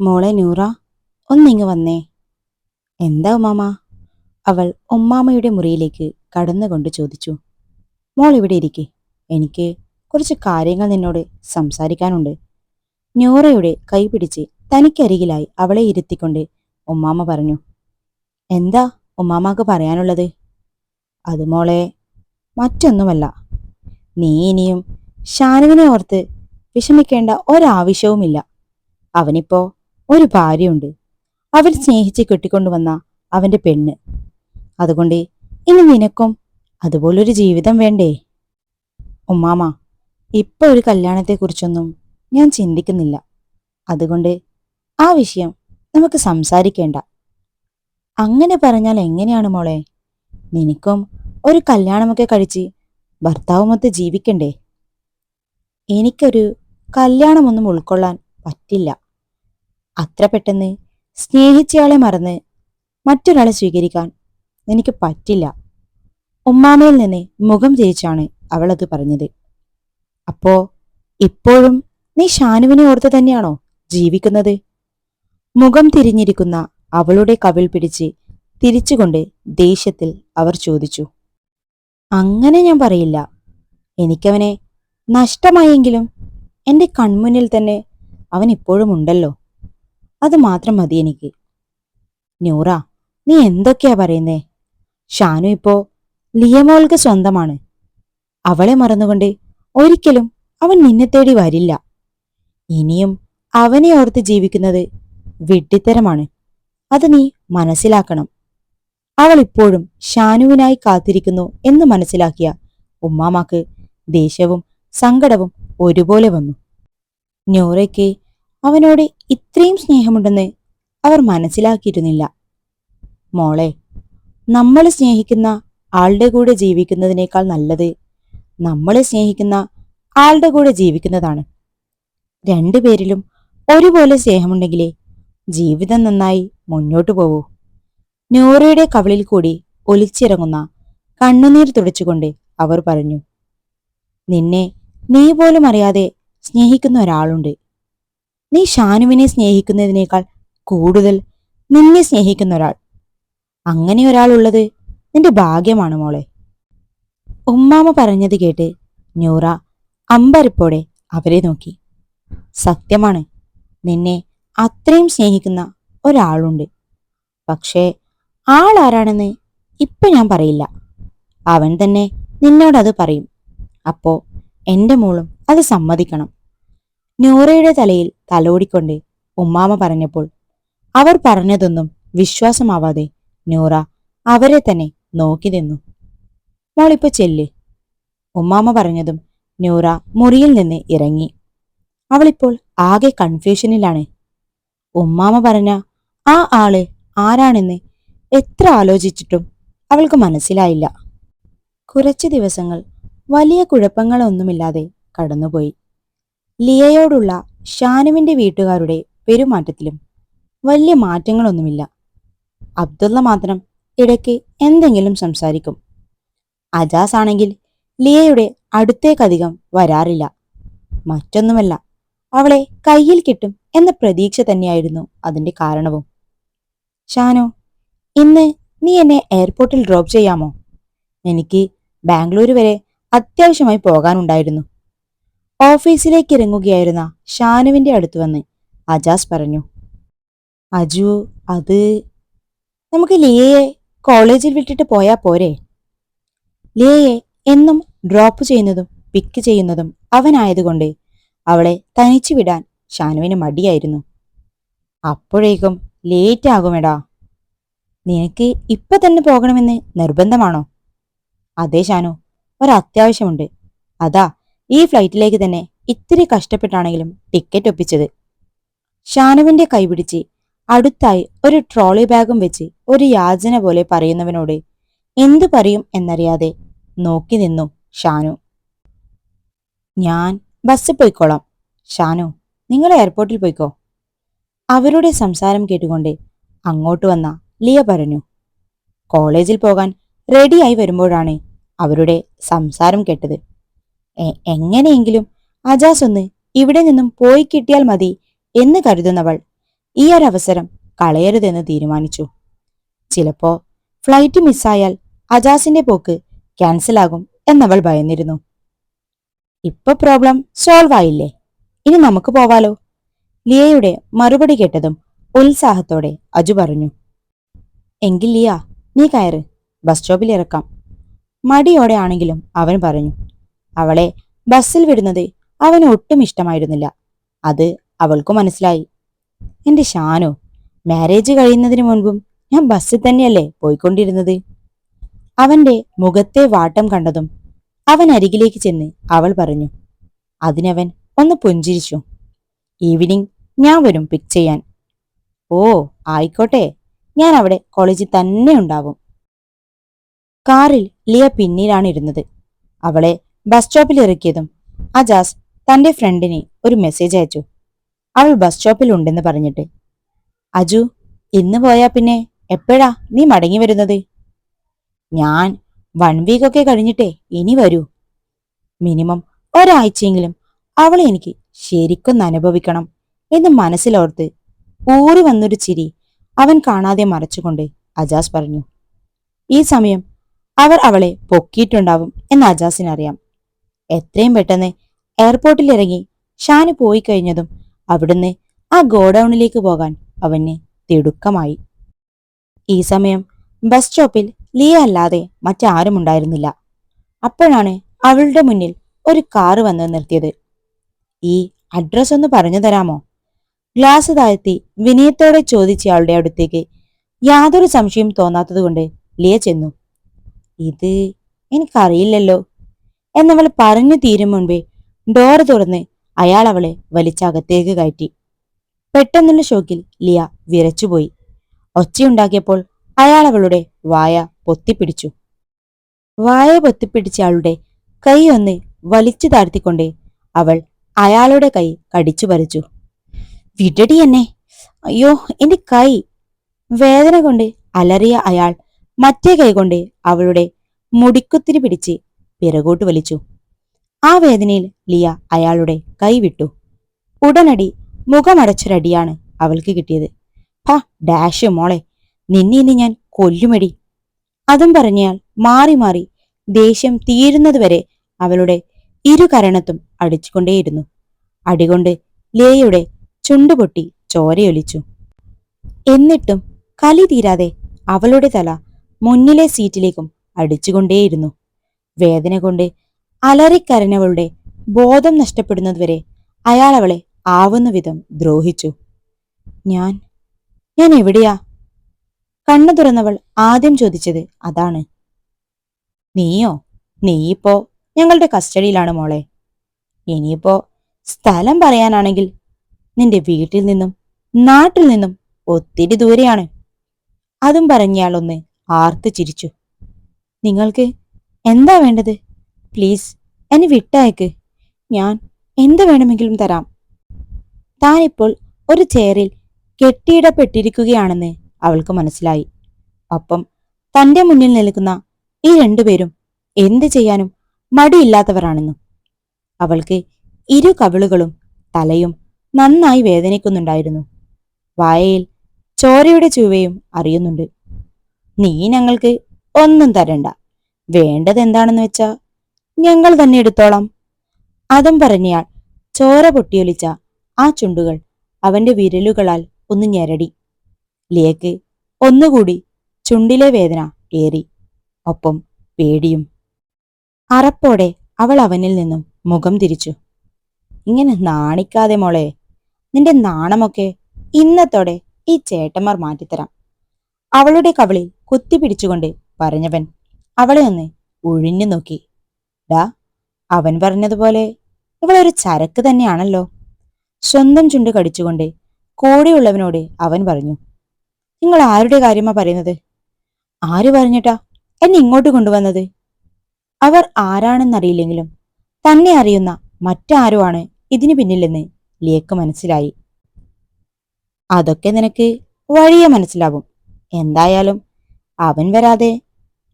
മോളെ നൂറ ഒന്നിങ്ങ് വന്നേ. എന്താ ഉമ്മാമ? അവൾ ഉമ്മാമയുടെ മുറിയിലേക്ക് കടന്നുകൊണ്ട് ചോദിച്ചു. മോൾ ഇവിടെ ഇരിക്കെ. എനിക്ക് കുറച്ച് കാര്യങ്ങൾ നിന്നോട് സംസാരിക്കാനുണ്ട്. നൂറയുടെ കൈ പിടിച്ച് തനിക്കരികിലായി അവളെ ഇരുത്തിക്കൊണ്ട് ഉമ്മാമ പറഞ്ഞു. എന്താ ഉമ്മാമാക്ക് പറയാനുള്ളത്? അത് മോളെ മറ്റൊന്നുമല്ല. നീ ഇനിയും ഷാനുവിനെ ഓർത്ത് വിഷമിക്കേണ്ട ഒരാവശ്യവുമില്ല. അവനിപ്പോ ഒരു ഭാര്യയുണ്ട്. അവൻ സ്നേഹിച്ച് കെട്ടിക്കൊണ്ടുവന്ന അവന്റെ പെണ്ണ്. അതുകൊണ്ട് ഇനി നിനക്കും അതുപോലൊരു ജീവിതം വേണ്ടേ? ഉമ്മാമ ഇപ്പൊ ഒരു കല്യാണത്തെക്കുറിച്ചൊന്നും ഞാൻ ചിന്തിക്കുന്നില്ല. അതുകൊണ്ട് ആ വിഷയം നമുക്ക് സംസാരിക്കേണ്ട. അങ്ങനെ പറഞ്ഞാൽ എങ്ങനെയാണ് മോളെ? നിനക്കും ഒരു കല്യാണമൊക്കെ കഴിച്ച് ഭർത്താവുമൊത്ത് ജീവിക്കണ്ടേ? എനിക്കൊരു കല്യാണമൊന്നും ഉൾക്കൊള്ളാൻ പറ്റില്ല. അത്ര പെട്ടെന്ന് സ്നേഹിച്ചയാളെ മറന്ന് മറ്റൊരാളെ സ്വീകരിക്കാൻ എനിക്ക് പറ്റില്ല. ഉമ്മാമയിൽ നിന്ന് മുഖം തിരിച്ചാണ് അവളത് പറഞ്ഞത്. അപ്പോ ഇപ്പോഴും നീ ഷാനുവിനെ ഓർത്ത് തന്നെയാണോ ജീവിക്കുന്നത്? മുഖം തിരിഞ്ഞിരിക്കുന്ന അവളുടെ കവിൾ പിടിച്ച് തിരിച്ചുകൊണ്ട് ദേഷ്യത്തിൽ അവർ ചോദിച്ചു. അങ്ങനെ ഞാൻ പറയില്ല. എനിക്കവനെ നഷ്ടമായെങ്കിലും എന്റെ കൺമുന്നിൽ തന്നെ അവൻ ഇപ്പോഴും ഉണ്ടല്ലോ അത് മാത്രം മതി എനിക്ക്. നൂറ നീ എന്തൊക്കെയാ പറയുന്നേ? ഷാനു ഇപ്പോ ലിയമോൾക്ക് സ്വന്തമാണ്. അവളെ മറന്നുകൊണ്ട് ഒരിക്കലും അവൻ നിന്നെ തേടി വരില്ല. ഇനിയും അവനെ ഓർത്ത് ജീവിക്കുന്നത് വിഡ്ഢിത്തരമാണ്. അത് നീ മനസ്സിലാക്കണം. അവൾ ഇപ്പോഴും ഷാനുവിനായി കാത്തിരിക്കുന്നു എന്ന് മനസ്സിലാക്കിയ ഉമ്മാമാക്ക് ദേഷ്യവും സങ്കടവും ഒരുപോലെ വന്നു. നൂറയ്ക്ക് അവനോട് ഇത്രയും സ്നേഹമുണ്ടെന്ന് അവർ മനസ്സിലാക്കിയിരുന്നില്ല. മോളെ നമ്മൾ സ്നേഹിക്കുന്ന ആളുടെ കൂടെ ജീവിക്കുന്നതിനേക്കാൾ നല്ലത് നമ്മൾ സ്നേഹിക്കുന്ന ആളുടെ കൂടെ ജീവിക്കുന്നതാണ്. രണ്ടുപേരിലും ഒരുപോലെ സ്നേഹമുണ്ടെങ്കിലേ ജീവിതം നന്നായി മുന്നോട്ടു പോവൂ. നൂറയുടെ കവളിൽ കൂടി ഒലിച്ചിറങ്ങുന്ന കണ്ണുനീർ തുടച്ചുകൊണ്ട് അവർ പറഞ്ഞു നിന്നെ നീ പോലും അറിയാതെ സ്നേഹിക്കുന്ന ഒരാളുണ്ട്. നീ ഷാനുവിനെ സ്നേഹിക്കുന്നതിനേക്കാൾ കൂടുതൽ നിന്നെ സ്നേഹിക്കുന്ന ഒരാൾ. അങ്ങനെ ഒരാളുള്ളത് നിന്റെ ഭാഗ്യമാണ് മോളെ. ഉമ്മാമ പറഞ്ഞത് കേട്ട് ന്യൂറ അമ്പരപ്പോടെ അവരെ നോക്കി. സത്യമാണ് നിന്നെ അത്രയും സ്നേഹിക്കുന്ന ഒരാളുണ്ട്. പക്ഷേ ആളാരാണെന്ന് ഇപ്പൊ ഞാൻ പറയില്ല. അവൻ തന്നെ നിന്നോടത് പറയും. അപ്പോ എന്റെ മോളും അത് സമ്മതിക്കണം. നൂറയുടെ തലയിൽ തലോടിക്കൊണ്ട് ഉമ്മാമ പറഞ്ഞപ്പോൾ അവർ പറഞ്ഞതൊന്നും വിശ്വാസമാവാതെ നൂറ അവരെ തന്നെ നോക്കി നിന്നു. മോളിപ്പോ ചെല്ല്. ഉമ്മാമ പറഞ്ഞതും നൂറ മുറിയിൽ നിന്ന് ഇറങ്ങി. അവളിപ്പോൾ ആകെ കൺഫ്യൂഷനിലാണ്. ഉമ്മാമ പറഞ്ഞ ആ ആൾ ആരാണെന്ന് എത്ര ആലോചിച്ചിട്ടും അവൾക്ക് മനസ്സിലായില്ല. കുറച്ചു ദിവസങ്ങൾ വലിയ കുഴപ്പങ്ങളൊന്നുമില്ലാതെ കടന്നുപോയി. ലിയയോടുള്ള ഷാനുവിന്റെ വീട്ടുകാരുടെ പെരുമാറ്റത്തിലും വലിയ മാറ്റങ്ങളൊന്നുമില്ല. അബ്ദുള്ള മാത്രം ഇടയ്ക്ക് എന്തെങ്കിലും സംസാരിക്കും. അജാസ് ആണെങ്കിൽ ലിയയുടെ അടുത്തേക്കധികം വരാറില്ല. മറ്റൊന്നുമല്ല അവളെ കയ്യിൽ കിട്ടും എന്ന പ്രതീക്ഷ തന്നെയായിരുന്നു അതിന്റെ കാരണവും. ഷാനു ഇന്ന് നീ എന്നെ എയർപോർട്ടിൽ ഡ്രോപ്പ് ചെയ്യാമോ? എനിക്ക് ബാംഗ്ലൂർ വരെ അത്യാവശ്യമായി പോകാനുണ്ടായിരുന്നു. ഓഫീസിലേക്ക് ഇറങ്ങുകയായിരുന്ന ഷാനുവിന്റെ അടുത്ത് വന്ന് അജാസ് പറഞ്ഞു അജു അത് നമുക്ക് ലിയയെ കോളേജിൽ വിട്ടിട്ട് പോയാ പോരെ? ലിയയെ എന്നും ഡ്രോപ്പ് ചെയ്യുന്നതും പിക്ക് ചെയ്യുന്നതും അവനായതുകൊണ്ട് അവളെ തനിച്ചു വിടാൻ ഷാനുവിന് മടിയായിരുന്നു. അപ്പോഴേക്കും ലേറ്റ് ആകുമെടാ. നിനക്ക് ഇപ്പൊ തന്നെ പോകണമെന്ന് നിർബന്ധമാണോ? അതെ ഷാനു. ഒരത്യാവശ്യമുണ്ട്. അതാ ഈ ഫ്ലൈറ്റിലേക്ക് തന്നെ ഇത്തിരി കഷ്ടപ്പെട്ടാണെങ്കിലും ടിക്കറ്റ് ഒപ്പിച്ചത്. ഷാനുവിന്റെ കൈപിടിച്ച് അടുത്തായി ഒരു ട്രോളി ബാഗും വെച്ച് ഒരു യാചന പോലെ പറയുന്നവനോട് എന്തു പറയും എന്നറിയാതെ നോക്കി നിന്നു ഷാനു. ഞാൻ ബസ്സിൽ പോയിക്കോളാം. ഷാനു നിങ്ങൾ എയർപോർട്ടിൽ പോയിക്കോ. അവരുടെ സംസാരം കേട്ടുകൊണ്ട് അങ്ങോട്ട് വന്ന ലിയ പറഞ്ഞു. കോളേജിൽ പോകാൻ റെഡിയായി വരുമ്പോഴാണ് അവരുടെ സംസാരം കേട്ടത്. എങ്ങനെയെങ്കിലും അജാസ് ഒന്ന് ഇവിടെ നിന്നും പോയി കിട്ടിയാൽ മതി എന്ന് കരുതുന്നവൾ ഈ ഒരവസരം കളയരുതെന്ന് തീരുമാനിച്ചു. ചിലപ്പോ ഫ്ലൈറ്റ് മിസ്സായാൽ അജാസിന്റെ പോക്ക് ക്യാൻസലാകും എന്നവൾ ഭയന്നിരുന്നു. ഇപ്പൊ പ്രോബ്ലം സോൾവ് ആയില്ലേ? ഇനി നമുക്ക് പോവാലോ? ലിയയുടെ മറുപടി കേട്ടതും ഉത്സാഹത്തോടെ അജു പറഞ്ഞു. എങ്കിൽ ലിയ നീ കയറ്. ബസ് സ്റ്റോപ്പിൽ ഇറക്കാം. മടിയോടെ ആണെങ്കിലും അവൻ പറഞ്ഞു. അവളെ ബസ്സിൽ വിടുന്നത് അവന് ഒട്ടും ഇഷ്ടമായിരുന്നില്ല. അത് അവൾക്കു മനസ്സിലായി. എന്റെ ഷാനു മാരേജ് കഴിയുന്നതിന് മുൻപും ഞാൻ ബസ്സിൽ തന്നെയല്ലേ പോയിക്കൊണ്ടിരുന്നത്? അവന്റെ മുഖത്തെ വാട്ടം കണ്ടതും അവൻ അരികിലേക്ക് ചെന്ന് അവൾ പറഞ്ഞു അതിനവൻ ഒന്ന് പുഞ്ചിരിച്ചു. ഈവനിങ് ഞാൻ വരും പിക്ക് ചെയ്യാൻ. ഓ ആയിക്കോട്ടെ. ഞാൻ അവിടെ കോളേജിൽ തന്നെ ഉണ്ടാവും. കാറിൽ ലിയ പിന്നിലാണ് ഇരുന്നത്. അവളെ ബസ് സ്റ്റോപ്പിൽ ഇറക്കിയതും അജാസ് തന്റെ ഫ്രണ്ടിന് ഒരു മെസ്സേജ് അയച്ചു. അവൾ ബസ് സ്റ്റോപ്പിൽ ഉണ്ടെന്ന് പറഞ്ഞിട്ട് അജു ഇന്ന് പോയാ പിന്നെ എപ്പോഴാ നീ മടങ്ങി വരുന്നത്? ഞാൻ വൺ വീക്കൊക്കെ കഴിഞ്ഞിട്ടേ ഇനി വരൂ. മിനിമം ഒരാഴ്ചയെങ്കിലും അവളെ എനിക്ക് ശരിക്കും അനുഭവിക്കണം എന്ന് മനസ്സിലോർത്ത് ഊറി വന്നൊരു ചിരി അവൻ കാണാതെ മറച്ചുകൊണ്ട് അജാസ് പറഞ്ഞു. ഈ സമയം അവർ അവളെ പൊക്കിയിട്ടുണ്ടാവും എന്ന് അജാസിനറിയാം. എത്രയും പെട്ടെന്ന് എയർപോർട്ടിൽ ഇറങ്ങി ഷാന് പോയി കഴിഞ്ഞതും അവിടുന്ന് ആ ഗോഡൌണിലേക്ക് പോകാൻ അവന് തിടുക്കമായി. ഈ സമയം ബസ് സ്റ്റോപ്പിൽ ലിയ അല്ലാതെ മറ്റാരും ഉണ്ടായിരുന്നില്ല. അപ്പോഴാണ് അവളുടെ മുന്നിൽ ഒരു കാറ് വന്ന് നിർത്തിയത്. ഈ അഡ്രസ് ഒന്ന് പറഞ്ഞു തരാമോ? ഗ്ലാസ് താഴ്ത്തി വിനയത്തോടെ ചോദിച്ചയാളുടെ അടുത്തേക്ക് യാതൊരു സംശയം തോന്നാത്തതുകൊണ്ട് ലിയ ചെന്നു. ഇത് എനിക്കറിയില്ലല്ലോ. എന്നവൾ പറഞ്ഞു തീരും മുൻപേ ഡോർ തുറന്ന് അയാൾ അവളെ വലിച്ചകത്തേക്ക് കയറ്റി. പെട്ടെന്നുള്ള ഷോക്കിൽ ലിയ വിരച്ചുപോയി ഒച്ചയുണ്ടാക്കിയപ്പോൾ അയാൾ അവളുടെ വായ പൊത്തിപ്പിടിച്ചു. വായ പൊത്തിപ്പിടിച്ച ആളുടെ കൈ ഒന്ന് വലിച്ചു താഴ്ത്തിക്കൊണ്ട് അവൾ അയാളുടെ കൈ കടിച്ചു പറിച്ചു. വിടടി എന്നെ. അയ്യോ എന്റെ കൈ. വേദന കൊണ്ട് അലറിയ അയാൾ മറ്റേ കൈ കൊണ്ട് അവളുടെ മുടിക്കുത്തിരി പിടിച്ച് പിറകോട്ട് വലിച്ചു. ആ വേദനയിൽ ലിയ അയാളുടെ കൈവിട്ടു ഉടനടി മുഖമടച്ചൊരടിയാണ് അവൾക്ക് കിട്ടിയത്. ഹാ ഡാഷ് മോളെ നിന്നെ ഇന്ന് ഞാൻ കൊല്ലുമടി. അതും പറഞ്ഞയാൾ മാറി മാറി ദേഷ്യം തീരുന്നതുവരെ അവളുടെ ഇരു കരണത്തും അടിച്ചുകൊണ്ടേയിരുന്നു. അടികൊണ്ട് ലേയുടെ ചുണ്ടുപൊട്ടി ചോരയൊലിച്ചു. എന്നിട്ടും കലി തീരാതെ അവളുടെ തല മുന്നിലെ സീറ്റിലേക്കും അടിച്ചുകൊണ്ടേയിരുന്നു. വേദന കൊണ്ട് അലറിക്കരഞ്ഞവളുടെ ബോധം നഷ്ടപ്പെടുന്നതുവരെ അയാൾ അവളെ ആവുന്ന വിധം ദ്രോഹിച്ചു. ഞാൻ ഞാൻ എവിടെയാ? കണ്ണു തുറന്നവൾ ആദ്യം ചോദിച്ചത് അതാണ്. നീയോ? നീയിപ്പോ ഞങ്ങളുടെ കസ്റ്റഡിയിലാണ് മോളെ. ഇനിയിപ്പോ സ്ഥലം പറയാനാണെങ്കിൽ നിന്റെ വീട്ടിൽ നിന്നും നാട്ടിൽ നിന്നും ഒത്തിരി ദൂരെയാണ്. അതും പറഞ്ഞയാളൊന്ന് ആർത്ത് ചിരിച്ചു. നിങ്ങൾക്ക് എന്താ വേണ്ടത്? പ്ലീസ് എന്നെ വിട്ടയക്ക്. ഞാൻ എന്ത് വേണമെങ്കിലും തരാം. താനിപ്പോൾ ഒരു ചെയറിൽ കെട്ടിയിടപ്പെട്ടിരിക്കുകയാണെന്ന് അവൾക്ക് മനസ്സിലായി. ഒപ്പം തന്റെ മുന്നിൽ നിൽക്കുന്ന ഈ രണ്ടുപേരും എന്ത് ചെയ്യാനും മടിയില്ലാത്തവരാണെന്നും. അവൾക്ക് ഇരു കവിളുകളും തലയും നന്നായി വേദനിക്കുന്നുണ്ടായിരുന്നു. വായയിൽ ചോരയുടെ ചുവയും അറിയുന്നുണ്ട്. നീ ഞങ്ങൾക്ക് ഒന്നും തരണ്ട. വേണ്ടത് എന്താണെന്ന് വെച്ചാ ഞങ്ങൾ തന്നെ എടുത്തോളാം. അതും പറഞ്ഞയാൾ ചോര പൊട്ടിയൊലിച്ച ആ ചുണ്ടുകൾ അവന്റെ വിരലുകളാൽ ഒന്ന് ഞെരടി. ലിയക്ക് ഒന്നുകൂടി ചുണ്ടിലെ വേദന ഏറി. ഒപ്പം പേടിയും. അറപ്പോടെ അവൾ അവനിൽ നിന്നും മുഖം തിരിച്ചു. ഇങ്ങനെ നാണിക്കാതെ മോളെ നിന്റെ നാണമൊക്കെ ഇന്നത്തോടെ ഈ ചേട്ടന്മാർ മാറ്റിത്തരാം. അവളുടെ കവളിൽ കുത്തിപ്പിടിച്ചുകൊണ്ട് പറഞ്ഞവൻ അവളെ ഒന്ന് ഒഴിഞ്ഞു നോക്കി. ഡാ അവൻ പറഞ്ഞതുപോലെ ഇവളൊരു ചരക്ക് തന്നെയാണല്ലോ. സ്വന്തം ചുണ്ട് കടിച്ചുകൊണ്ട് കൂടെയുള്ളവനോട് അവൻ പറഞ്ഞു നിങ്ങൾ ആരുടെ കാര്യമാ പറയുന്നത്? ആര് പറഞ്ഞിട്ടാ എന്നെ ഇങ്ങോട്ട് കൊണ്ടുവന്നത്? അവർ ആരാണെന്നറിയില്ലെങ്കിലും തന്നെ അറിയുന്ന മറ്റാരോ ആണ് ഇതിനു പിന്നിലെന്ന് ലിയക്ക് മനസ്സിലായി. അതൊക്കെ നിനക്ക് വഴിയെ മനസ്സിലാവും. എന്തായാലും അവൻ വരാതെ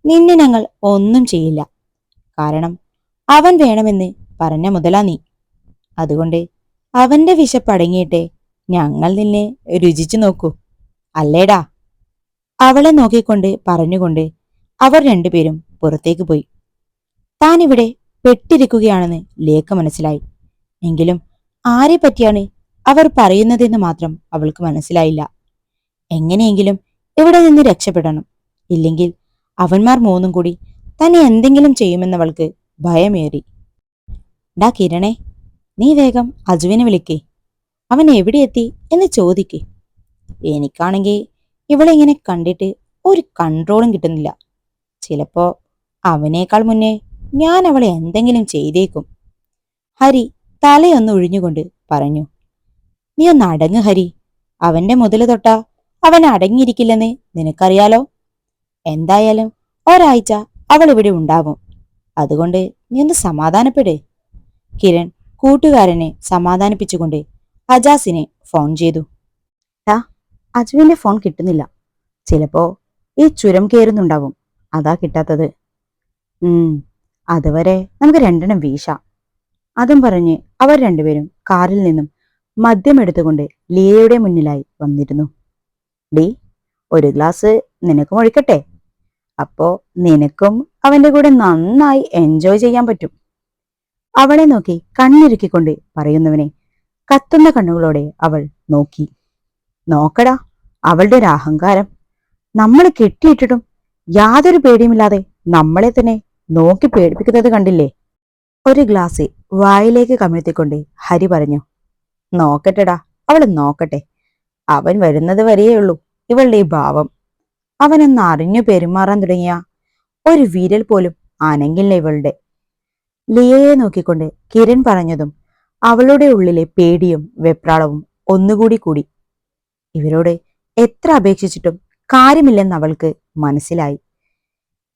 നിന്നെ ഞങ്ങൾ ഒന്നും ചെയ്യില്ല. കാരണം അവൻ വേണമെന്ന് പറഞ്ഞ മുതലാ നീ. അതുകൊണ്ട് അവന്റെ വിശപ്പടങ്ങിയിട്ടേ ഞങ്ങൾ നിന്നെ രുചിച്ചു നോക്കൂ. അല്ലേടാ? അവളെ നോക്കിക്കൊണ്ട് പറഞ്ഞുകൊണ്ട് അവർ രണ്ടുപേരും പുറത്തേക്ക് പോയി. താനിവിടെ പെട്ടിരിക്കുകയാണെന്ന് ലേഖ മനസ്സിലായി. എങ്കിലും ആരെ പറ്റിയാണ് അവർ പറയുന്നതെന്ന് മാത്രം അവൾക്ക് മനസ്സിലായില്ല. എങ്ങനെയെങ്കിലും ഇവിടെ നിന്ന് രക്ഷപ്പെടണം. ഇല്ലെങ്കിൽ അവന്മാർ മൂന്നും കൂടി തന്നെ എന്തെങ്കിലും ചെയ്യുമെന്നവൾക്ക് ഭയമേറി. ഡാ കിരണേ നീ വേഗം അജുവിനെ വിളിക്കേ. അവൻ എവിടെ എത്തി എന്ന് ചോദിക്കേ. എനിക്കാണെങ്കിൽ ഇവളെ ഇങ്ങനെ കണ്ടിട്ട് ഒരു കൺട്രോളും കിട്ടുന്നില്ല. ചിലപ്പോ അവനേക്കാൾ മുന്നേ ഞാൻ അവളെ എന്തെങ്കിലും ചെയ്തേക്കും. ഹരി തലയൊന്ന് ഒഴിഞ്ഞുകൊണ്ട് പറഞ്ഞു നീ ഒന്ന് അടങ്ങ് ഹരി. അവന്റെ മുതൽ തൊട്ടാ അവൻ അടങ്ങിയിരിക്കില്ലെന്ന് നിനക്കറിയാലോ? എന്തായാലും ഒരാഴ്ച അവൾ ഇവിടെ ഉണ്ടാവും. അതുകൊണ്ട് നീ ഒന്ന് സമാധാനപ്പെടേ. കിരൺ കൂട്ടുകാരനെ സമാധാനിപ്പിച്ചുകൊണ്ട് അജാസിനെ ഫോൺ ചെയ്തു. ടാ അജുവിന്റെ ഫോൺ കിട്ടുന്നില്ല. ചിലപ്പോ ഈ ചുരം കയറുന്നുണ്ടാവും അതാ കിട്ടാത്തത്. ഉം അതുവരെ നമുക്ക് രണ്ടെണ്ണം വീശ. അതും പറഞ്ഞ് അവർ രണ്ടുപേരും കാറിൽ നിന്നും മദ്യമെടുത്തുകൊണ്ട് ലിയയുടെ മുന്നിലായി വന്നിരുന്നു. ഡി ഒരു ഗ്ലാസ് നിനക്കും ഒഴിക്കട്ടെ? അപ്പോ നിനക്കും അവന്റെ കൂടെ നന്നായി എൻജോയ് ചെയ്യാൻ പറ്റും. അവളെ നോക്കി കണ്ണിരുക്കിക്കൊണ്ട് പറയുന്നവനെ കത്തുന്ന കണ്ണുകളോടെ അവൾ നോക്കി. നോക്കടാ അവളുടെ ഒരു അഹങ്കാരം. നമ്മൾ കെട്ടിയിട്ടിട്ടും യാതൊരു പേടിയുമില്ലാതെ നമ്മളെ തന്നെ നോക്കി പേടിപ്പിക്കുന്നത് കണ്ടില്ലേ? ഒരു ഗ്ലാസ് വായിലേക്ക് കമിഴ്ത്തിക്കൊണ്ട് ഹരി പറഞ്ഞു നോക്കട്ടെടാ അവൾ നോക്കട്ടെ. അവൻ വരുന്നത് വരെയേ ഉള്ളൂ. ഇവളുടെ ഈ ഭാവം. അവനൊന്ന് അറിഞ്ഞു പെരുമാറാൻ തുടങ്ങിയ ഒരു വിരൽ പോലും അനങ്ങില്ല ഇവളുടെ. ലിയയെ നോക്കിക്കൊണ്ട് കിരൺ പറഞ്ഞതും അവളുടെ ഉള്ളിലെ പേടിയും വെപ്രാളവും ഒന്നുകൂടി കൂടി. ഇവരോട് എത്ര അപേക്ഷിച്ചിട്ടും കാര്യമില്ലെന്ന് അവൾക്ക് മനസ്സിലായി.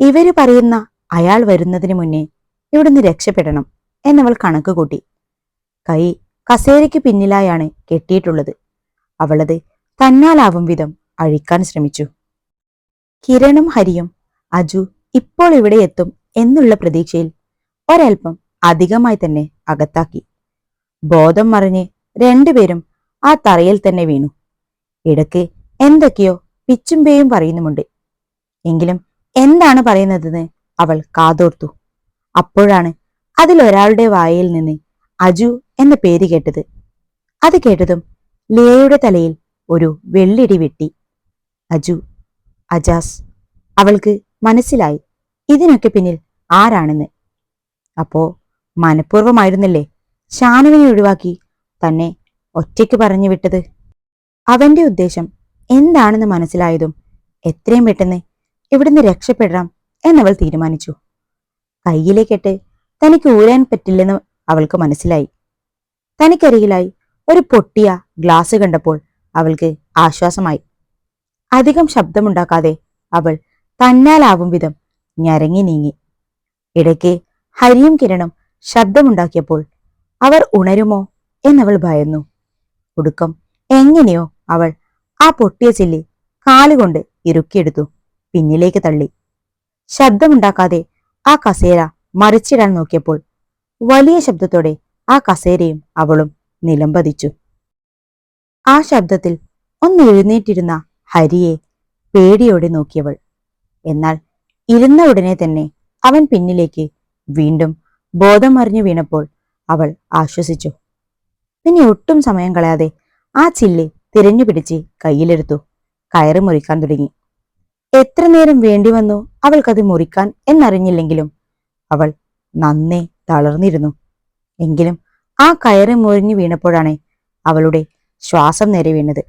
ഇവർ പറയുന്ന അയാൾ വരുന്നതിന് മുന്നേ ഇവിടുന്ന് രക്ഷപ്പെടണം എന്നവൾ കണക്ക് കൂട്ടി. കൈ കസേരയ്ക്ക് പിന്നിലായാണ് കെട്ടിയിട്ടുള്ളത്. അവളത് തന്നാലാവും വിധം അഴിക്കാൻ ശ്രമിച്ചു. കിരണും ഹരിയും അജു ഇപ്പോൾ ഇവിടെ എത്തും എന്നുള്ള പ്രതീക്ഷയിൽ ഒരൽപ്പം അധികമായി തന്നെ അകത്താക്കി. ബോധം മറിഞ്ഞ് രണ്ടുപേരും ആ തറയിൽ തന്നെ വീണു. ഇടയ്ക്ക് എന്തൊക്കെയോ പിച്ചുംപേയും പറയുന്നുമുണ്ട്. എങ്കിലും എന്താണ് പറയുന്നതെന്ന് അവൾ കാതോർത്തു. അപ്പോഴാണ് അതിലൊരാളുടെ വായിൽ നിന്ന് അജു എന്ന പേര് കേട്ടത്. അത് കേട്ടതും ലിയയുടെ തലയിൽ ഒരു വെള്ളിടി വെട്ടി. അജു അജാസ്. അവൾക്ക് മനസ്സിലായി. ഇതിനൊക്കെ പിന്നിൽ ആരാണെന്ന്. അപ്പോ മനഃപൂർവമായിരുന്നില്ലേ? ഷാനുവിനെ ഒഴിവാക്കി തന്നെ ഒറ്റയ്ക്ക് പറഞ്ഞു വിട്ടത്. അവന്റെ ഉദ്ദേശം എന്താണെന്ന് മനസ്സിലായതും എത്രയും പെട്ടെന്ന് ഇവിടുന്ന് രക്ഷപ്പെടാം എന്നവൾ തീരുമാനിച്ചു. കയ്യിലെ കെട്ട് തനിക്ക് ഊരാൻ പറ്റില്ലെന്ന് അവൾക്ക് മനസ്സിലായി. തനിക്കരികിലായി ഒരു പൊട്ടിയ ഗ്ലാസ് കണ്ടപ്പോൾ അവൾക്ക് ആശ്വാസമായി. അധികം ശബ്ദമുണ്ടാക്കാതെ അവൾ തന്നാലാവും വിധം ഞരങ്ങി നീങ്ങി. ഇടയ്ക്ക് ഹരിയും കിരണും ശബ്ദമുണ്ടാക്കിയപ്പോൾ അവർ ഉണരുമോ എന്നവൾ ഭയന്നു. ഒടുക്കം എങ്ങനെയോ അവൾ ആ പൊട്ടിയ ചില്ലി കാലുകൊണ്ട് ഇറുക്കിയെടുത്തു പിന്നിലേക്ക് തള്ളി. ശബ്ദമുണ്ടാക്കാതെ ആ കസേര മറിച്ചിടാൻ നോക്കിയപ്പോൾ വലിയ ശബ്ദത്തോടെ ആ കസേരയും അവളും നിലംപതിച്ചു. ആ ശബ്ദത്തിൽ ഒന്ന് എഴുന്നേറ്റിരുന്ന ഹരിയെ പേടിയോടെ നോക്കിയവൾ. എന്നാൽ ഇരുന്ന ഉടനെ തന്നെ അവൻ പിന്നിലേക്ക് വീണ്ടും ബോധം മറിഞ്ഞു വീണപ്പോൾ അവൾ ആശ്വസിച്ചു. പിന്നെ ഒട്ടും സമയം കളയാതെ ആ ചില്ല് തിരഞ്ഞുപിടിച്ച് കയ്യിലെടുത്തു. കയറ് മുറിക്കാൻ തുടങ്ങി. എത്ര നേരം വേണ്ടി വന്നു അവൾക്കത് മുറിക്കാൻ എന്നറിഞ്ഞില്ലെങ്കിലും അവൾ നന്നേ തളർന്നിരുന്നു. എങ്കിലും ആ കയറ് മുറിഞ്ഞു വീണപ്പോഴാണ് അവളുടെ ശ്വാസം നേരെ വീണത്.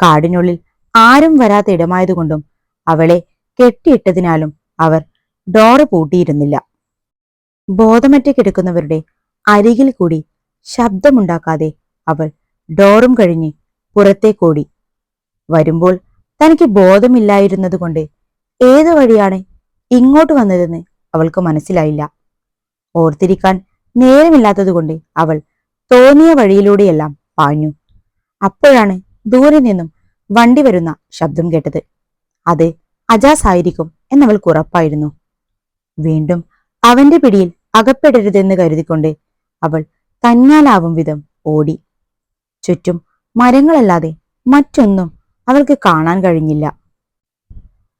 കാടിനുള്ളിൽ ആരും വരാത്ത ഇടമായതുകൊണ്ടും അവളെ കെട്ടിയിട്ടതിനാലും അവർ ഡോറ് പൂട്ടിയിരുന്നില്ല. ബോധമറ്റ കിടക്കുന്നവരുടെ അരികിൽ കൂടി ശബ്ദമുണ്ടാക്കാതെ അവൾ ഡോറും കഴിഞ്ഞ് പുറത്തേക്കോടി. വരുമ്പോൾ തനിക്ക് ബോധമില്ലായിരുന്നതുകൊണ്ട് ഏത് വഴിയാണ് ഇങ്ങോട്ട് വന്നതെന്ന് അവൾക്ക് മനസ്സിലായില്ല. ഓർത്തിരിക്കാൻ നേരമില്ലാത്തതുകൊണ്ട് അവൾ തോന്നിയ വഴിയിലൂടെയെല്ലാം പാഞ്ഞു. അപ്പോഴാണ് ദൂരെ നിന്നും വണ്ടി വരുന്ന ശബ്ദം കേട്ടത്. അത് അജാസ് ആയിരിക്കും എന്നവൾക്ക് ഉറപ്പായിരുന്നു. വീണ്ടും അവന്റെ പിടിയിൽ അകപ്പെടരുതെന്ന് കരുതിക്കൊണ്ട് അവൾ തന്നാലാവും വിധം ഓടി. ചുറ്റും മരങ്ങളല്ലാതെ മറ്റൊന്നും അവൾക്ക് കാണാൻ കഴിഞ്ഞില്ല.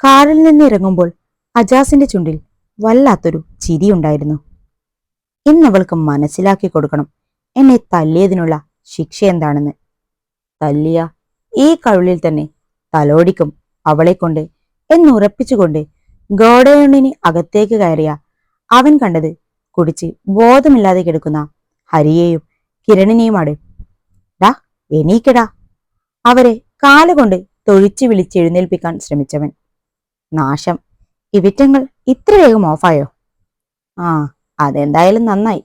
കാറിൽ നിന്ന് ഇറങ്ങുമ്പോൾ അജാസിന്റെ ചുണ്ടിൽ വല്ലാത്തൊരു ചിരിയുണ്ടായിരുന്നു ഇന്നവൾക്ക് മനസ്സിലാക്കി കൊടുക്കണം. എന്നെ തല്ലിയതിനുള്ള ശിക്ഷ എന്താണെന്ന്. തല്ലിയ ഈ കഴുളിൽ തന്നെ തലോടിക്കും അവളെ കൊണ്ട് എന്നുറപ്പിച്ചുകൊണ്ട് ഗോഡൌണിന് അകത്തേക്ക് കയറിയ അവൻ കണ്ടത് കുടിച്ച് ബോധമില്ലാതെ കിടക്കുന്ന ഹരിയെയും കിരണിനെയുമാണ്. ഡാ എണീക്കടാ. അവരെ കാലുകൊണ്ട് തൊഴിച്ചു വിളിച്ചെഴുന്നേൽപ്പിക്കാൻ ശ്രമിച്ചവൻ. നാശം. ഇവിറ്റങ്ങൾ ഇത്ര വേഗം ഓഫായോ? ആ അതെന്തായാലും നന്നായി.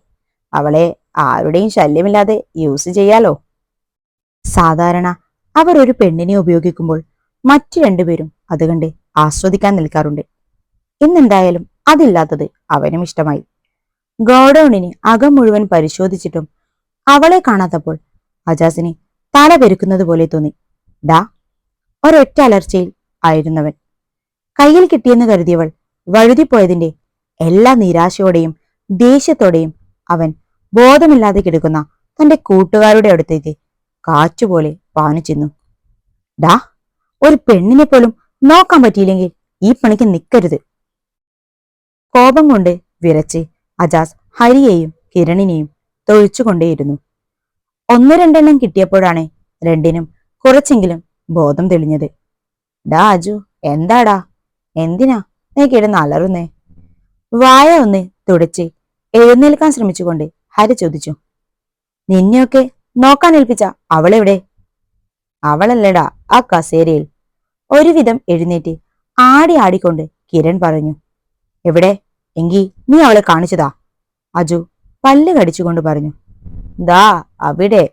അവളെ ആരുടെയും ശല്യമില്ലാതെ യൂസ് ചെയ്യാലോ. സാധാരണ അവർ ഒരു പെണ്ണിനെ ഉപയോഗിക്കുമ്പോൾ മറ്റു രണ്ടുപേരും അത് കണ്ട് ആസ്വദിക്കാൻ നിൽക്കാറുണ്ട്. ഇന്നെന്തായാലും അതില്ലാത്തത് അവനും ഇഷ്ടമായി. ഗോഡൌണിന് അകം മുഴുവൻ പരിശോധിച്ചിട്ടും അവളെ കാണാത്തപ്പോൾ അജാസിനെ തല പെരുക്കുന്നത് പോലെ തോന്നി. ഡാ ഒരൊറ്റ അലർച്ചയിൽ ആയിരുന്നവൻ. കയ്യിൽ കിട്ടിയെന്ന് കരുതിയവൾ വഴുതിപ്പോയതിന്റെ എല്ലാ നിരാശയോടെയും ദേഷ്യത്തോടെയും അവൻ ബോധമില്ലാതെ കിടക്കുന്ന തന്റെ കൂട്ടുകാരുടെ അടുത്തേക്ക് കാറ്റുപോലെ പാഞ്ഞു ചെന്നു. ഡാ ഒരു പെണ്ണിനെ പോലും നോക്കാൻ പറ്റിയില്ലെങ്കിൽ ഈ പണിക്ക് നിൽക്കരുത് കോപം കൊണ്ട് വിറച്ച് അജാസ് ഹരിയെയും കിരണിനെയും തൊഴിച്ചുകൊണ്ടേയിരുന്നു. ഒന്ന് രണ്ടെണ്ണം കിട്ടിയപ്പോഴാണ് രണ്ടിനും കുറച്ചെങ്കിലും ബോധം തെളിഞ്ഞത്. ഡാ അജു എന്താടാ? എന്തിനാ നീ കിടന്ന് അലറുന്നേ? വായ ഒന്ന് തുടച്ച് എഴുന്നേൽക്കാൻ ശ്രമിച്ചുകൊണ്ട് ഹരി ചോദിച്ചു. നിന്നെയൊക്കെ നോക്കാൻ ഏൽപ്പിച്ച അവളെവിടെ? അവളല്ലടാ ആ കസേരയിൽ. ഒരുവിധം എഴുന്നേറ്റ് ആടി ആടിക്കൊണ്ട് കിരൺ പറഞ്ഞു എവിടെ? എങ്കി നീ അവളെ കാണിച്ചതാ? അജു പല്ല് കടിച്ചുകൊണ്ട് പറഞ്ഞു ദാ അവിടെ.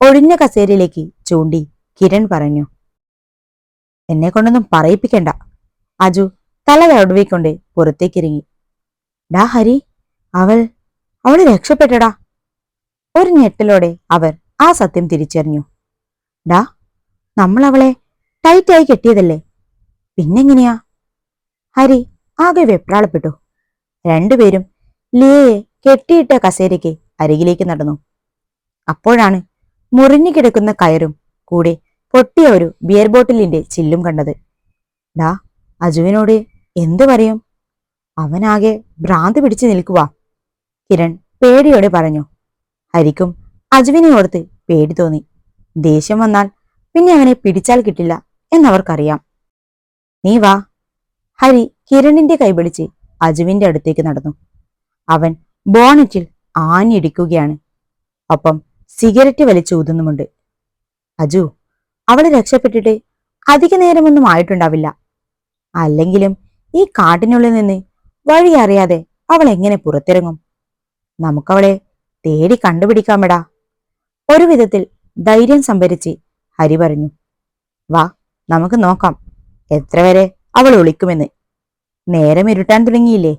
ഒഴിഞ്ഞ കസേരയിലേക്ക് ചൂണ്ടി കിരൺ പറഞ്ഞു എന്നെ കൊണ്ടൊന്നും പറയിപ്പിക്കണ്ട. അജു തല തടവിക്കൊണ്ട് പുറത്തേക്കിറങ്ങി ഡാ ഹരി അവൾ അവൾ രക്ഷപ്പെട്ടടാ. ഒരു ഞെട്ടലോടെ അവർ ആ സത്യം തിരിച്ചറിഞ്ഞു. ഡാ നമ്മൾ അവളെ ടൈറ്റായി കെട്ടിയതല്ലേ? പിന്നെങ്ങനെയാ? ഹരി ആകെ വെപ്രാളപ്പെട്ടു. രണ്ടുപേരും ലിയയെ കെട്ടിയിട്ട കസേരയ്ക്ക് അരികിലേക്ക് നടന്നു. അപ്പോഴാണ് മുറിഞ്ഞു കിടക്കുന്ന കയറും കൂടെ പൊട്ടിയ ഒരു ബിയർ ബോട്ടിലിന്റെ ചില്ലും കണ്ടത്. ഡാ അജുവിനോട് എന്തു പറയും? അവനാകെ ഭ്രാന്ത് പിടിച്ചു നിൽക്കുവാ കിരൺ പേടിയോടെ പറഞ്ഞു. ഹരിക്കും അജുവിനെ ഓർത്ത് പേടി തോന്നി. ദേഷ്യം വന്നാൽ പിന്നെ അവനെ പിടിച്ചാൽ കിട്ടില്ല എന്നവർക്കറിയാം. നീ വാ. ഹരി കിരണിന്റെ കൈപിടിച്ച് അജുവിന്റെ അടുത്തേക്ക് നടന്നു. അവൻ ബോണറ്റിൽ ആഞ്ഞിടിക്കുകയാണ്. ഒപ്പം സിഗരറ്റ് വലിച്ചൂതുന്നുമുണ്ട് അജു അവൾ രക്ഷപ്പെട്ടിട്ട് അധിക നേരമൊന്നും ആയിട്ടുണ്ടാവില്ല. അല്ലെങ്കിലും ഈ കാട്ടിനുള്ളിൽ നിന്ന് വഴി അറിയാതെ അവൾ എങ്ങനെ പുറത്തിറങ്ങും? നമുക്കവളെ തേടി കണ്ടുപിടിക്കാമെടാ. ഒരു വിധത്തിൽ ധൈര്യം സംഭരിച്ച് ഹരി പറഞ്ഞു വാ നമുക്ക് നോക്കാം. എത്ര വരെ അവൾ ഒളിക്കുമെന്ന്. നേരം ഇരുട്ടാൻ തുടങ്ങിയില്ലേ?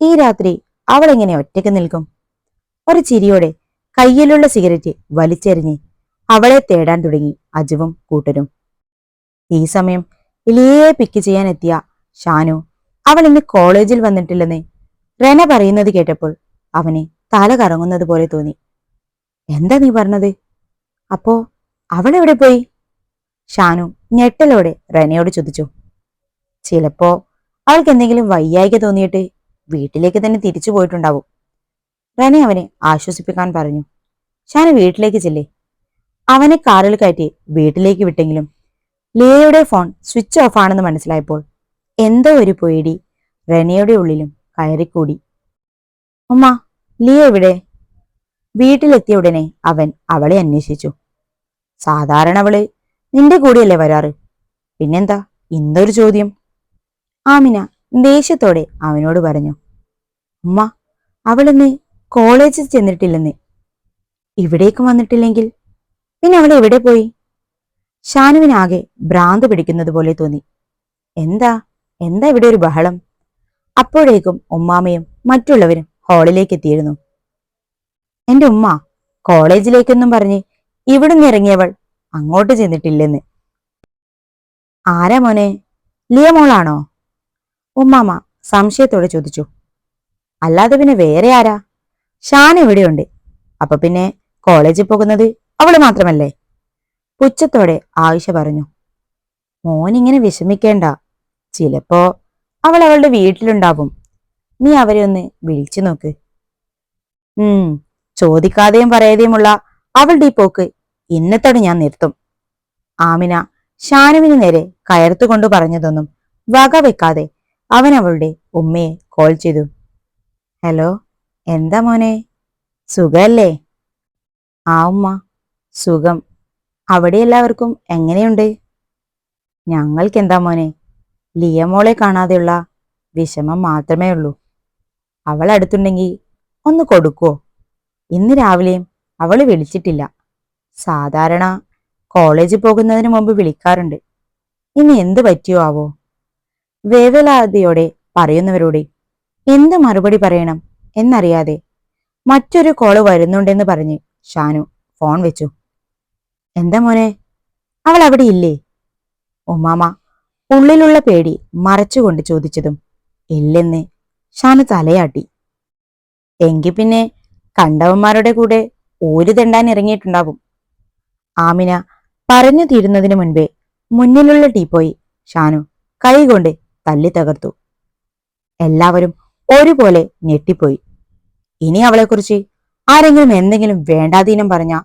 ഈ രാത്രി അവൾ എങ്ങനെ ഒറ്റയ്ക്ക് നിൽക്കും? ഒരു ചിരിയോടെ കയ്യിലുള്ള സിഗരറ്റ് വലിച്ചെറിഞ്ഞ് അവളെ തേടാൻ തുടങ്ങി അജുവും കൂട്ടരും. ഈ സമയം ഇലിയെ പിക്ക് ചെയ്യാൻ എത്തിയ ഷാനു അവൾ ഇന്ന് കോളേജിൽ വന്നിട്ടില്ലെന്ന് റെന പറയുന്നത് കേട്ടപ്പോൾ അവന് തല കറങ്ങുന്നത് പോലെ തോന്നി. എന്താ നീ പറഞ്ഞത്? അപ്പോ അവൾ എവിടെ പോയി? ഷാനു ഞെട്ടലോടെ റെനയോട് ചോദിച്ചു. ചിലപ്പോ അവൾക്ക് എന്തെങ്കിലും വയ്യായിക തോന്നിയിട്ട് വീട്ടിലേക്ക് തന്നെ തിരിച്ചു പോയിട്ടുണ്ടാവും. റെന അവനെ ആശ്വസിപ്പിക്കാൻ പറഞ്ഞു. ഷാനു വീട്ടിലേക്ക് ചെല്ലേ? അവനെ കാറിൽ കയറ്റി വീട്ടിലേക്ക് വിട്ടെങ്കിലും ലിയയുടെ ഫോൺ സ്വിച്ച് ഓഫ് ആണെന്ന് മനസ്സിലായപ്പോൾ എന്തോ ഒരു പേടി റെനയുടെ ഉള്ളിലും കയറിക്കൂടി. ഉമ്മ ലിയ എവിടെ? വീട്ടിലെത്തിയ ഉടനെ അവൻ അവളെ അന്വേഷിച്ചു. സാധാരണ അവൾ നിന്റെ കൂടെയല്ലേ വരാറ്? പിന്നെന്താ? ഇന്നൊരു ചോദ്യം. ആമിന ദേഷ്യത്തോടെ അവനോട് പറഞ്ഞു ഉമ്മ അവളിന്ന് കോളേജിൽ ചെന്നിട്ടില്ലെന്ന്. ഇവിടേക്ക് വന്നിട്ടില്ലെങ്കിൽ പിന്നെ അവൾ എവിടെ പോയി? ഷാനുവിനാകെ ഭ്രാന്ത് പിടിക്കുന്നത് പോലെ തോന്നി. എന്താ? എന്താ ഇവിടെ ഒരു ബഹളം? അപ്പോഴേക്കും ഉമ്മാമയും മറ്റുള്ളവരും ഹാളിലേക്ക് എത്തിയിരുന്നു. എന്റെ ഉമ്മ കോളേജിലേക്കെന്നും പറഞ്ഞ് ഇവിടുന്ന് ഇറങ്ങിയവൾ അങ്ങോട്ട് ചെന്നിട്ടില്ലെന്ന്. ആരാ മോനെ? ലിയമോളാണോ? ഉമ്മാമ സംശയത്തോടെ ചോദിച്ചു. അല്ലാതെ പിന്നെ വേറെ ആരാ? ഷാൻ എവിടെയുണ്ട് അപ്പൊ പിന്നെ കോളേജിൽ പോകുന്നത് അവൾ മാത്രമല്ലേ? പുച്ഛത്തോടെ ആയിഷ പറഞ്ഞു. മോനിങ്ങനെ വിഷമിക്കേണ്ട. ചിലപ്പോ അവൾ അവളുടെ വീട്ടിലുണ്ടാവും. നീ അവരെ ഒന്ന് വിളിച്ചു നോക്ക്. ഉം. ചോദിക്കാതെയും പറയാതെയുമുള്ള അവളുടെ ഈ പോക്ക് ഇന്നത്തോടെ ഞാൻ നിർത്തും. ആമിന ഷാനുവിന് നേരെ കയർത്തുകൊണ്ട് പറഞ്ഞതൊന്നും വകവെക്കാതെ അവൻ അവളുടെ ഉമ്മയെ കോൾ ചെയ്തു. ഹലോ എന്താ മോനെ? സുഖല്ലേ? ആ ഉമ്മ സുഖം. അവിടെ എല്ലാവർക്കും എങ്ങനെയുണ്ട്? ഞങ്ങൾക്കെന്താ മോനെ? ലിയമോളെ കാണാതെയുള്ള വിഷമം മാത്രമേ ഉള്ളൂ അവൾ അടുത്തുണ്ടെങ്കിൽ ഒന്ന് കൊടുക്കുവോ? ഇന്ന് രാവിലെയും അവൾ വിളിച്ചിട്ടില്ല. സാധാരണ കോളേജിൽ പോകുന്നതിന് മുമ്പ് വിളിക്കാറുണ്ട്. ഇനി എന്ത് പറ്റിയോ ആവോ? വേവലാതിയോടെ പറയുന്നവരോട് എന്ത് മറുപടി പറയണം എന്നറിയാതെ മറ്റൊരു കോൾ വരുന്നുണ്ടെന്ന് പറഞ്ഞ് ഷാനു ഫോൺ വെച്ചു. എന്താ മോനെ? അവൾ അവിടെ ഇല്ലേ? ഉമ്മാമ ഉള്ളിലുള്ള പേടി മറച്ചുകൊണ്ട് ചോദിച്ചതും ഇല്ലെന്ന് ഷാനു തലയാട്ടി. എങ്കി പിന്നെ കണ്ടവന്മാരുടെ കൂടെ ഒരു തെണ്ടാൻ ഇറങ്ങിയിട്ടുണ്ടാവും. ആമിന പറഞ്ഞു തീരുന്നതിന് മുൻപേ മുന്നിലുള്ള ടീപ്പോയി ഷാനു കൈകൊണ്ട് തല്ലി തകർത്തു. എല്ലാവരും ഒരുപോലെ ഞെട്ടിപ്പോയി. ഇനി അവളെക്കുറിച്ച് ആരെങ്കിലും എന്തെങ്കിലും വേണ്ടാതീനം പറഞ്ഞ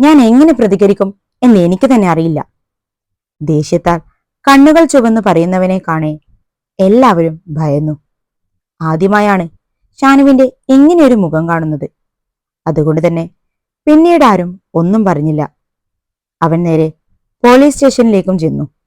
ഞാൻ എങ്ങനെ പ്രതികരിക്കും എന്ന് എനിക്ക് തന്നെ അറിയില്ല. ദേഷ്യത്താൽ കണ്ണുകൾ ചുവന്ന് പറയുന്നവനെ കാണേ എല്ലാവരും ഭയന്നു. ആദ്യമായാണ് ഷാനുവിന്റെ എങ്ങനെയൊരു മുഖം കാണുന്നത്. അതുകൊണ്ട് തന്നെ പിന്നീട് ആരും ഒന്നും പറഞ്ഞില്ല. അവൻ നേരെ പോലീസ് സ്റ്റേഷനിലേക്കും ചെന്നു.